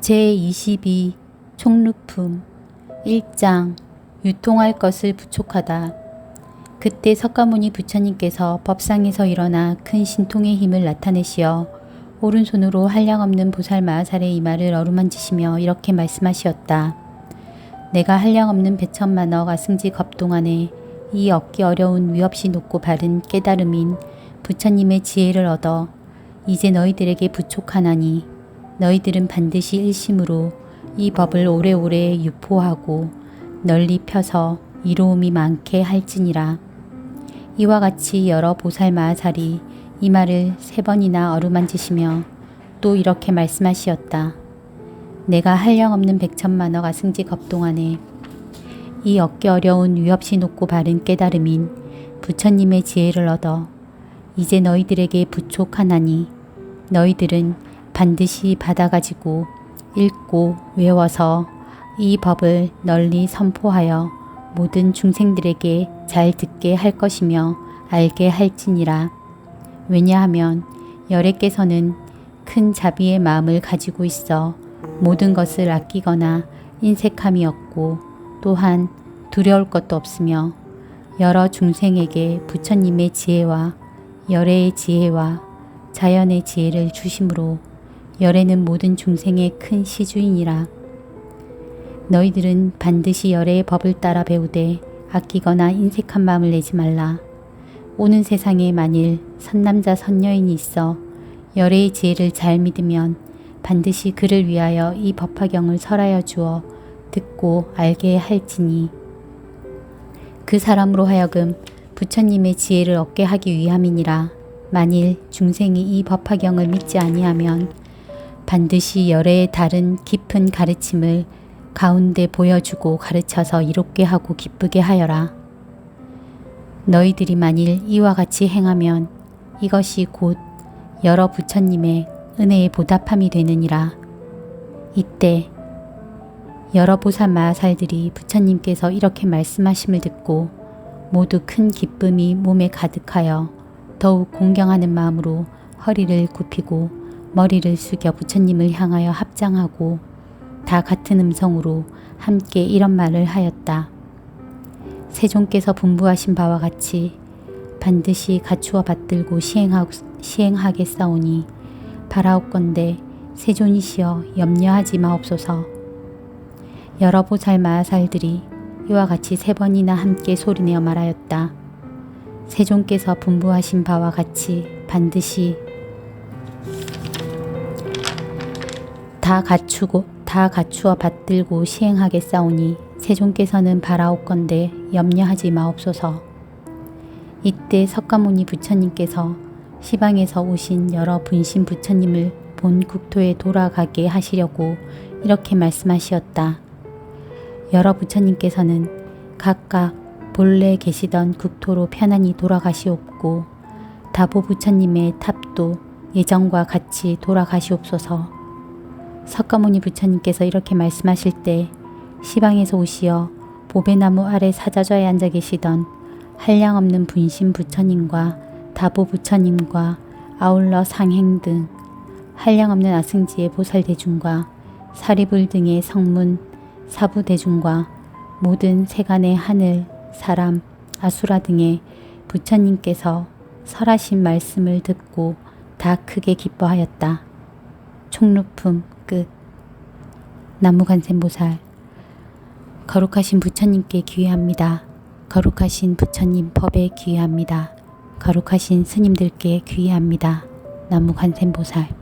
제22 총루품 1장 유통할 것을 부촉하다. 그때 석가모니 부처님께서 법상에서 일어나 큰 신통의 힘을 나타내시어 오른손으로 한량없는 보살 마하살의 이마를 어루만지시며 이렇게 말씀하시었다. 내가 한량없는 백천만억 아승지 겁동안에 이 얻기 어려운 위없이 높고 바른 깨달음인 부처님의 지혜를 얻어 이제 너희들에게 부촉하나니 너희들은 반드시 일심으로 이 법을 오래오래 유포하고 널리 펴서 이로움이 많게 할지니라. 이와 같이 여러 보살 마하살이 이 말을 세 번이나 어루만지시며 또 이렇게 말씀하시었다. 내가 한량없는 백천만억 아승지 겁 동안에 이 얻기 어려운 위없이 높고 바른 깨달음인 부처님의 지혜를 얻어 이제 너희들에게 부촉하나니 너희들은 반드시 받아가지고 읽고 외워서 이 법을 널리 선포하여 모든 중생들에게 잘 듣게 할 것이며 알게 할지니라. 왜냐하면 열애께서는 큰 자비의 마음을 가지고 있어 모든 것을 아끼거나 인색함이 없고 또한 두려울 것도 없으며 여러 중생에게 부처님의 지혜와 열애의 지혜와 자연의 지혜를 주심으로 열애는 모든 중생의 큰 시주이니라. 너희들은 반드시 열애의 법을 따라 배우되 아끼거나 인색한 마음을 내지 말라. 오는 세상에 만일 선남자 선여인이 있어 열애의 지혜를 잘 믿으면 반드시 그를 위하여 이 법화경을 설하여 주어 듣고 알게 할지니 그 사람으로 하여금 부처님의 지혜를 얻게 하기 위함이니라. 만일 중생이 이 법화경을 믿지 아니하면 반드시 열애의 다른 깊은 가르침을 가운데 보여주고 가르쳐서 이롭게 하고 기쁘게 하여라. 너희들이 만일 이와 같이 행하면 이것이 곧 여러 부처님의 은혜의 보답함이 되느니라. 이때 여러 보살 마살들이 부처님께서 이렇게 말씀하심을 듣고 모두 큰 기쁨이 몸에 가득하여 더욱 공경하는 마음으로 허리를 굽히고 머리를 숙여 부처님을 향하여 합장하고 다 같은 음성으로 함께 이런 말을 하였다. 세종께서 분부하신 바와 같이 반드시 갖추어 받들고 시행하, 시행하겠사오니 바라옵건대 세존이시여 염려하지 마옵소서. 여러 보살 마살들이 이와 같이 세 번이나 함께 소리내어 말하였다. 세종께서 분부하신 바와 같이 반드시 다 갖추고 다 갖추어 받들고 시행하겠사오니 세종께서는 바라옵건대 염려하지 마옵소서. 이때 석가모니 부처님께서 시방에서 오신 여러 분신 부처님을 본 국토에 돌아가게 하시려고 이렇게 말씀하시었다. 여러 부처님께서는 각각 본래 계시던 국토로 편안히 돌아가시옵고 다보 부처님의 탑도 예정과 같이 돌아가시옵소서. 석가모니 부처님께서 이렇게 말씀하실 때 시방에서 오시어 보배나무 아래 사자좌에 앉아 계시던 한량없는 분신 부처님과 다보 부처님과 아울러 상행 등 한량없는 아승지의 보살 대중과 사리불 등의 성문 사부 대중과 모든 세간의 하늘, 사람, 아수라 등의 부처님께서 설하신 말씀을 듣고 다 크게 기뻐하였다. 총루품 끝. 나무관세보살 거룩하신 부처님께 귀의합니다. 거룩하신 부처님 법에 귀의합니다. 거룩하신 스님들께 귀의합니다. 나무관세보살